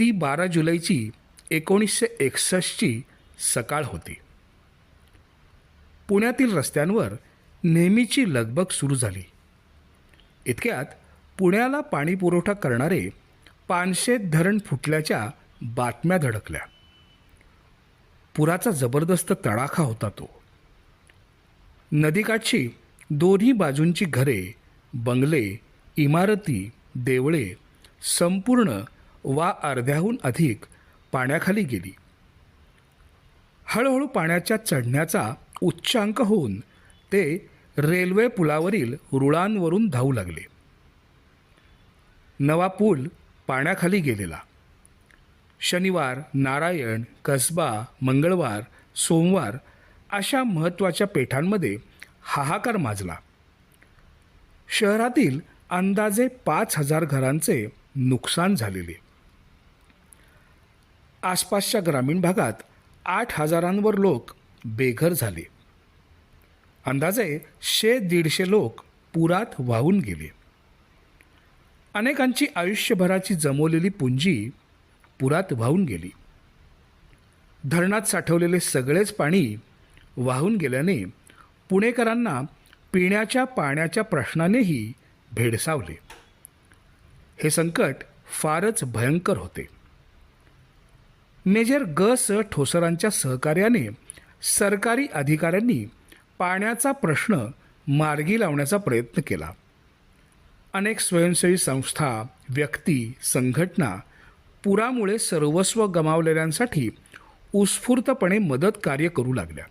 ती बारा जुलैची एकोणीसशे एकसष्टची सकाळ होती. पुण्यातील रस्त्यांवर नेहमीची लगबग सुरू झाली. इतक्यात पुण्याला पाणी पुरवठा करणारे पानशेत धरण फुटल्याच्या बातम्या धडकल्या. पुराचा जबरदस्त तडाखा होता तो. नदीकाठची दोन्ही बाजूंची घरे बंगले इमारती देवळे संपूर्ण वा अर्ध्याहून अधिक पाण्याखाली गेली. हळूहळू पाण्याच्या चढण्याचा उच्चांक होऊन ते रेल्वे पुलावरील रुळांवरून धावू लागले. नवा पूल पाण्याखाली गेलेला. शनिवार नारायण कसबा मंगळवार सोमवार अशा महत्त्वाच्या पेठांमध्ये हाहाकार माजला. शहरातील अंदाजे पाच हजार घरांचे नुकसान झालेले. आसपासच्या ग्रामीण भागात आठ हजारांवर लोक बेघर झाले. अंदाजे शे दीडशे लोक पुरात वाहून गेले. अनेकांची आयुष्यभराची जमवलेली पुंजी पुरात वाहून गेली. धरणात साठवलेले सगळेच पाणी वाहून गेल्याने पुणेकरांना पिण्याच्या पाण्याच्या प्रश्नानेही भेडसावले. हे संकट फारच भयंकर होते. मेजर ग स ठोसरांच्या सहकार्याने सरकारी अधिकाऱ्यांनी पाण्याचा प्रश्न मार्गी लावण्याचा प्रयत्न केला. अनेक स्वयंसेवी संस्था व्यक्ती संघटना पुरामुळे सर्वस्व गमावलेल्यांसाठी उत्स्फूर्तपणे मदत कार्य करू लागल्या.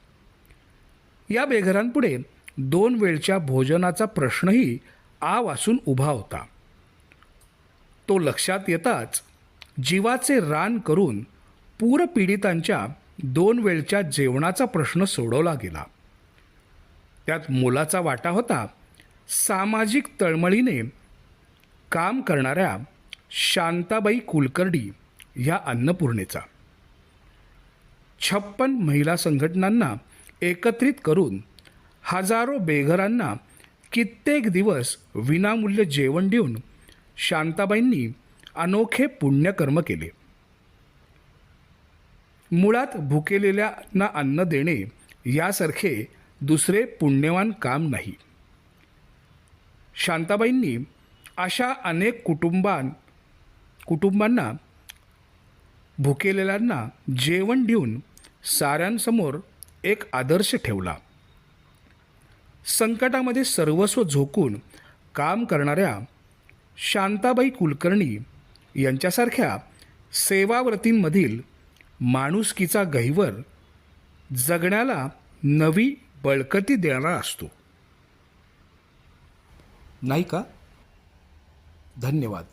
या बेघरांपुढे दोन वेळच्या भोजनाचा प्रश्नही आ वासून उभा होता. तो लक्षात येताच जीवाचे रान करून पूरपीडितांच्या दोन वेळच्या जेवणाचा प्रश्न सोडवला गेला. त्यात मोलाचा वाटा होता. सामाजिक तळमळीने काम करणाऱ्या शांताबाई कुलकर्णी ह्या अन्नपूर्णेचा. छप्पन महिला संघटनांना एकत्रित करून हजारो बेघरांना कित्येक दिवस विनामूल्य जेवण देऊन शांताबाईंनी अनोखे पुण्यकर्म केले. मुळात भुकेलेल्यांना अन्न देणे यासारखे दुसरे पुण्यवान काम नाही. शांताबाईंनी अशा अनेक कुटुंबां कुटुंबांना भुकेलेल्यांना जेवण देऊन साऱ्यांसमोर एक आदर्श ठेवला. संकटामध्ये सर्वस्व झोकून काम करणाऱ्या शांताबाई कुलकर्णी यांच्यासारख्या सेवाव्रतींमधील माणुसकीचा गहिवर जगण्याला नवी बळकटी देणारा असतो. नाही का? धन्यवाद.